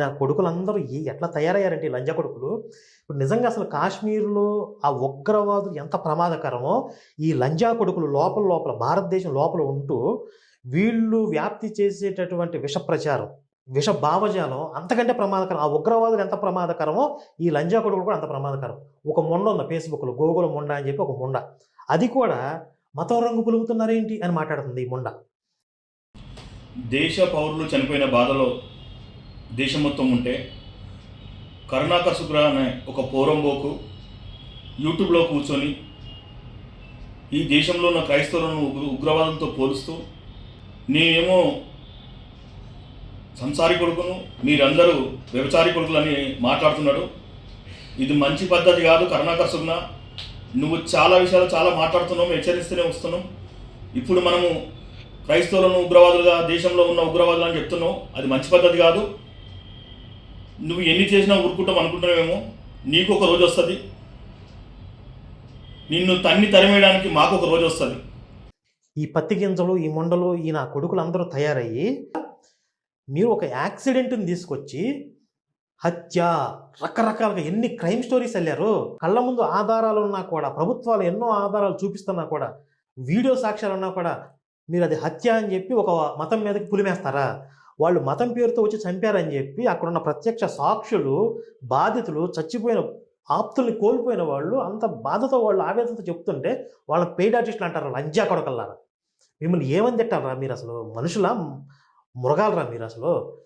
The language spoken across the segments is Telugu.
నా కొడుకులందరూ ఎట్లా తయారయ్యారంటే ఈ లంజ కొడుకులు? ఇప్పుడు నిజంగా అసలు కాశ్మీర్లో ఆ ఉగ్రవాదులు ఎంత ప్రమాదకరమో ఈ లంజా కొడుకులు లోపల లోపల భారతదేశం లోపల ఉంటూ వీళ్ళు వ్యాప్తి చేసేటటువంటి విష ప్రచారం విష భావజాలం అంతకంటే ప్రమాదకరం. ఆ ఉగ్రవాదులు ఎంత ప్రమాదకరమో ఈ లంజా కొడుకులు కూడా అంత ప్రమాదకరం. ఒక మొండ ఉంది ఫేస్బుక్లో గోగుల ముండ అని చెప్పి ఒక మొండ. అది కూడా మతం రంగు పులుగుతున్నారేంటి అని మాట్లాడుతుంది ఈ ముండ. దేశ పౌరులు చనిపోయిన బాధలో దేశం మొత్తం ఉంటే కరుణాకర్ శుక్ర అనే ఒక పోరంబోకు యూట్యూబ్లో కూర్చొని ఈ దేశంలో ఉన్న క్రైస్తవులను ఉగ్రవాదంతో పోలుస్తూ నేనేమో సంసారి కొడుకును మీరందరూ వ్యభిచారి కొడుకులని మాట్లాడుతున్నాడు. ఇది మంచి పద్ధతి కాదు కరుణాకర్ సుగ్న నువ్వు చాలా విషయాలు చాలా మాట్లాడుతున్నావు హెచ్చరిస్తూనే వస్తున్నాం. ఇప్పుడు మనము క్రైస్తవులను ఉగ్రవాదులుగా దేశంలో ఉన్న ఉగ్రవాదులు అని చెప్తున్నావు అది మంచి పద్ధతి కాదు. నువ్వు ఎన్ని చేసినా ఊరుకుంటాం అనుకుంటున్నావేమో? నీకు ఒక రోజు వస్తుంది. నిన్ను తన్ని తరిమేయడానికి మాకు ఒక రోజు వస్తుంది. ఈ పత్తి గింజలు ఈ మొండలు ఈ నా కొడుకులు అందరూ తయారయ్యి మీరు ఒక యాక్సిడెంట్ని తీసుకొచ్చి హత్య రకరకాలుగా ఎన్ని క్రైమ్ స్టోరీస్ వెళ్ళారు కళ్ళ ముందు ఆధారాలు ఉన్నా కూడా ప్రభుత్వాలు ఎన్నో ఆధారాలు చూపిస్తున్నా కూడా వీడియో సాక్ష్యాలు ఉన్నా కూడా మీరు అది హత్య అని చెప్పి ఒక మతం మీదకి పులిమేస్తారా? వాళ్ళు మతం పేరుతో వచ్చి చంపారని చెప్పి అక్కడున్న ప్రత్యక్ష సాక్షులు బాధితులు చచ్చిపోయిన ఆప్తుల్ని కోల్పోయిన వాళ్ళు అంత బాధతో వాళ్ళు ఆవేదనతో చెప్తుంటే వాళ్ళ పెయిడ్ ఆర్టిస్టులు అంటారు లంజా కొడకల్లారా. మిమ్మల్ని ఏమని తిట్టారా మీరు అసలు? మనుషుల? మృగాలరా మీరు అసలు?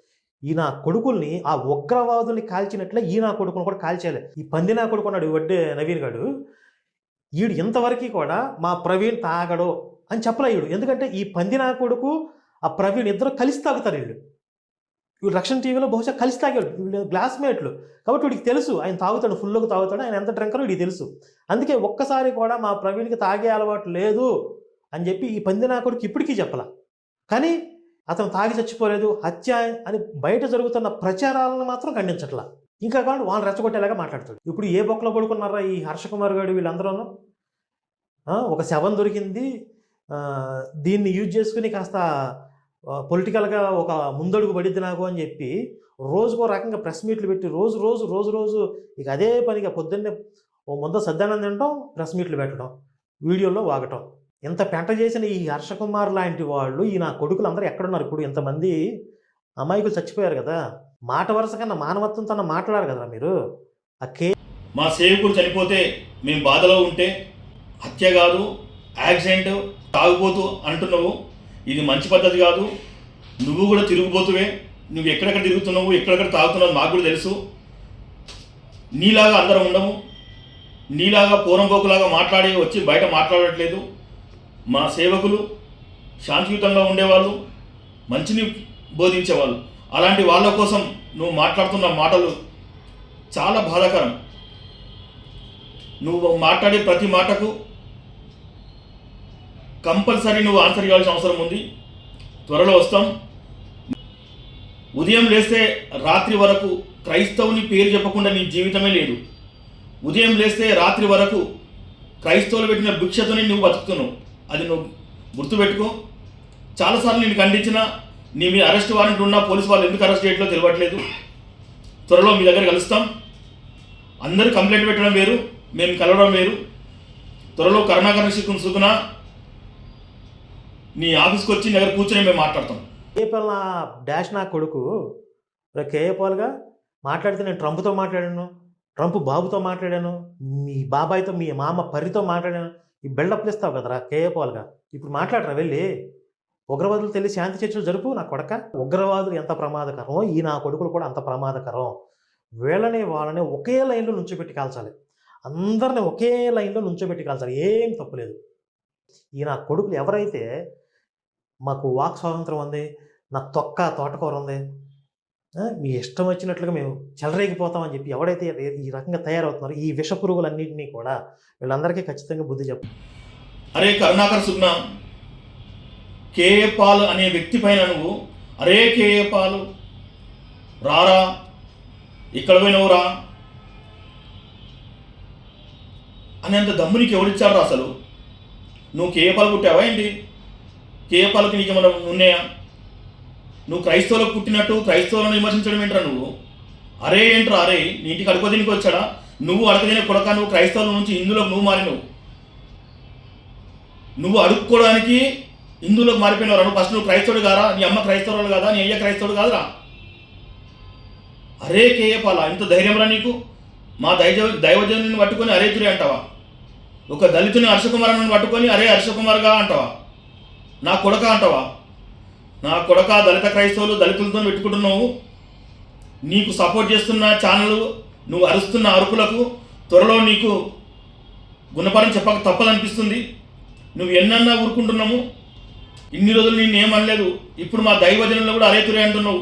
ఈ నా కొడుకుల్ని ఆ ఉగ్రవాదుల్ని కాల్చినట్లే ఈ నా కొడుకుని కూడా కాల్చేయాలి. ఈ పంది నా వడ్డే నవీన్ గాడు. ఈడు ఇంతవరకు కూడా మా ప్రవీణ్ తాగడు అని చెప్పలే ఈడు. ఎందుకంటే ఈ పంది నా కొడుకు ఆ ప్రవీణ్ ఇద్దరు కలిసి తాగుతారు వీళ్ళు. వీళ్ళు రక్షణ టీవీలో బహుశా కలిసి తాగాడు. వీళ్ళు గ్లాస్మేట్లు కాబట్టి వీడికి తెలుసు ఆయన తాగుతాడు ఫుల్గా తాగుతాడు ఆయన ఎంత డ్రంకరో వీడికి తెలుసు. అందుకే ఒక్కసారి కూడా మా ప్రవీణ్కి తాగే అలవాటు లేదు అని చెప్పి ఈ పందినాకుడికి ఇప్పటికీ చెప్పలా. కానీ అతను తాగి చచ్చిపోలేదు హత్య అని బయట జరుగుతున్న ప్రచారాలను మాత్రం ఖండించట్లా. ఇంకా కాదు వాళ్ళు రెచ్చగొట్టేలాగా మాట్లాడతాడు. ఇప్పుడు ఏ బొక్కలో పడుకున్నారా ఈ హర్షకుమార్ గారు వీళ్ళందరూ ఒక శవం దొరికింది. దీన్ని యూజ్ చేసుకుని కాస్త పొలిటికల్గా ఒక ముందడుగు పడిద్ది నాకు అని చెప్పి రోజుకో రకంగా ప్రెస్ మీట్లు పెట్టి రోజు రోజు రోజు రోజు ఇక అదే పనిగా పొద్దున్నే ఓ ముంద సద్దానం తినటం ప్రెస్ మీట్లు పెట్టడం వీడియోలో వాగటం. ఇంత పెంట చేసిన ఈ హర్షకుమార్ లాంటి వాళ్ళు ఈ నా కొడుకులు అందరూ ఎక్కడున్నారు ఇప్పుడు ఇంతమంది అమాయకులు చచ్చిపోయారు కదా. మాట వరుస కన్నా మానవత్వంతో మాట్లాడారు కదా మీరు. ఆ కే మా సేవకుడు చనిపోతే మేము బాధలో ఉంటే హత్య కాదు యాక్సిడెంట్ తాగుపోతూ అంటున్నావు. ఇది మంచి పద్ధతి కాదు. నువ్వు కూడా తిరిగిపోతువే నువ్వు ఎక్కడెక్కడ తిరుగుతున్నావు ఎక్కడెక్కడ తాగుతున్నావు మాకు కూడా తెలుసు. నీలాగా అందరం ఉండము. నీలాగా పూరంపోకులాగా మాట్లాడి వచ్చి బయట మాట్లాడట్లేదు. మా సేవకులు శాంతియుతంగా ఉండేవాళ్ళు మంచిని బోధించేవాళ్ళు. అలాంటి వాళ్ళ కోసం నువ్వు మాట్లాడుతున్న మాటలు చాలా బాధాకరం. నువ్వు మాట్లాడే ప్రతి మాటకు కంపల్సరీ నువ్వు ఆన్సర్ ఇవ్వాల్సిన అవసరం ఉంది. త్వరలో వస్తాం. ఉదయం లేస్తే రాత్రి వరకు క్రైస్తవుని పేరు చెప్పకుండా నీ జీవితమే లేదు. ఉదయం లేస్తే రాత్రి వరకు క్రైస్తవులు పెట్టిన భిక్షతోనే నువ్వు బతుకుతున్నావు. అది నువ్వు గుర్తుపెట్టుకో. చాలాసార్లు నేను ఖండించిన నీ మీద అరెస్ట్ వారెంట్ ఉన్నా పోలీసు వాళ్ళు ఎందుకు అరెస్ట్ చేయట్లో తెలియట్లేదు. త్వరలో మీ దగ్గర కలుస్తాం. అందరూ కంప్లైంట్ పెట్టడం వేరు మేము కలవడం వేరు. త్వరలో కరుణాకరణ శిక్షణ సుకున నీ ఆఫీస్కి వచ్చి దగ్గర కూర్చొని మేము మాట్లాడతాం. కేపాల్ నా డాష్ నా కొడుకు. కేఏపాల్గా మాట్లాడితే నేను ట్రంప్తో మాట్లాడాను. ట్రంప్ బాబుతో మాట్లాడాను. మీ బాబాయ్తో మీ మామ పరితో మాట్లాడాను. ఈ బిల్డప్లు ఇస్తావు కదరా కేఏపాల్గా ఇప్పుడు మాట్లాడరా వెళ్ళి. ఉగ్రవాదులు తెలియ శాంతి చర్చలు జరుపు నా కొడక. ఉగ్రవాదులు ఎంత ప్రమాదకరమో ఈ నా కొడుకులు కూడా అంత ప్రమాదకరం. వీళ్ళని వాళ్ళని ఒకే లైన్లో నుంచోబెట్టి కాల్చాలి. అందరిని ఒకే లైన్లో నుంచోబెట్టి కాల్చాలి. ఏం తప్పులేదు ఈ నా కొడుకులు ఎవరైతే మాకు వాక్ స్వాతంత్రం ఉంది నా తొక్క తోటకూర ఉంది. మీ ఇష్టం వచ్చినట్లుగా మేము చెలరేగిపోతామని చెప్పి ఎవడైతే ఈ- ఈ రకంగా తయారవుతున్నారో ఈ విష పురుగులన్నింటినీ కూడా వీళ్ళందరికీ ఖచ్చితంగా బుద్ధి చెప్పు. అరే కరుణాకర్ సుగ్నా కేఏ పాల్ అనే వ్యక్తి పైన నువ్వు అరే కేఏ పాలు రారా ఇక్కడ పోయినవురా అనేంత దమ్మునికి నీకు ఎవరిచ్చారు అసలు? నువ్వు కేఏ పాలు పుట్టావా ఏంటి? కేఏ పాలకు నీకు ఏమైనా ఉన్నాయా? నువ్వు క్రైస్తవులకు పుట్టినట్టు క్రైస్తవులను విమర్శించడం ఏంట్రా నువ్వు? అరే ఏంట్రా అరే నీ ఇంటికి అడుగు దీనికి వచ్చాడా? నువ్వు అడగదిన కొడక నువ్వు క్రైస్తవుల నుంచి హిందువులకు నువ్వు మారినవు. నువ్వు అడుక్కోవడానికి హిందువులకు మారిపోయినవరా. నువ్వు ఫస్ట్ నువ్వు క్రైస్తవుడు కాదా నీ అమ్మ క్రైస్తవుడు కాదా? నీ అయ్య క్రైస్తవుడు కాదురా. అరే కేయపాల ఇంత ధైర్యంరా నీకు? మా దైవ దైవజనుని పట్టుకొని అరే తురి అంటావా? ఒక దళితుని హర్షకుమారుని పట్టుకొని అరే హర్షకుమార్గా అంటావా? నా కొడక అంటావా? నా కొడక దళిత క్రైస్తవులు దళితులతో పెట్టుకుంటున్నావు? నీకు సపోర్ట్ చేస్తున్న ఛానల్ నువ్వు అరుస్తున్న అరుపులకు త్వరలో నీకు గుణపాఠం చెప్పక తప్పదనిపిస్తుంది నువ్వు ఎన్నన్నా ఊరుకుంటున్నాము ఇన్ని రోజులు నేను ఏమనలేదు ఇప్పుడు మా దైవజనులను కూడా అరేతురే అంటున్నావు.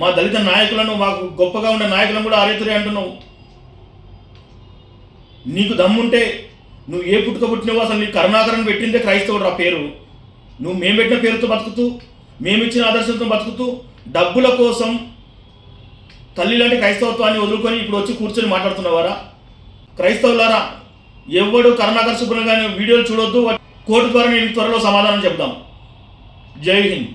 మా దళిత నాయకులను మాకు గొప్పగా ఉండే నాయకులను కూడా అరేతురే అంటున్నావు. నీకు దమ్ముంటే నువ్వు ఏ పుట్టుక పుట్టినవో అసలు నీ కరుణాకరణ పెట్టిందే క్రైస్తవుడు ఆ పేరు. నువ్వు మేము పెట్టిన పేరుతో బతుకుతూ మేమిచ్చిన ఆదర్శంతో బతుకుతూ డబ్బుల కోసం తల్లి లాంటి క్రైస్తవత్వాన్ని వదులుకొని ఇప్పుడు వచ్చి కూర్చొని మాట్లాడుతున్నవారా? క్రైస్తవులారా ఎవడు కరుణాకర్ సుబ్రహ్మణ్యం వీడియోలు చూడొద్దు కోర్టు ద్వారా నేను త్వరలో సమాధానం చెప్దాం జై హింద్.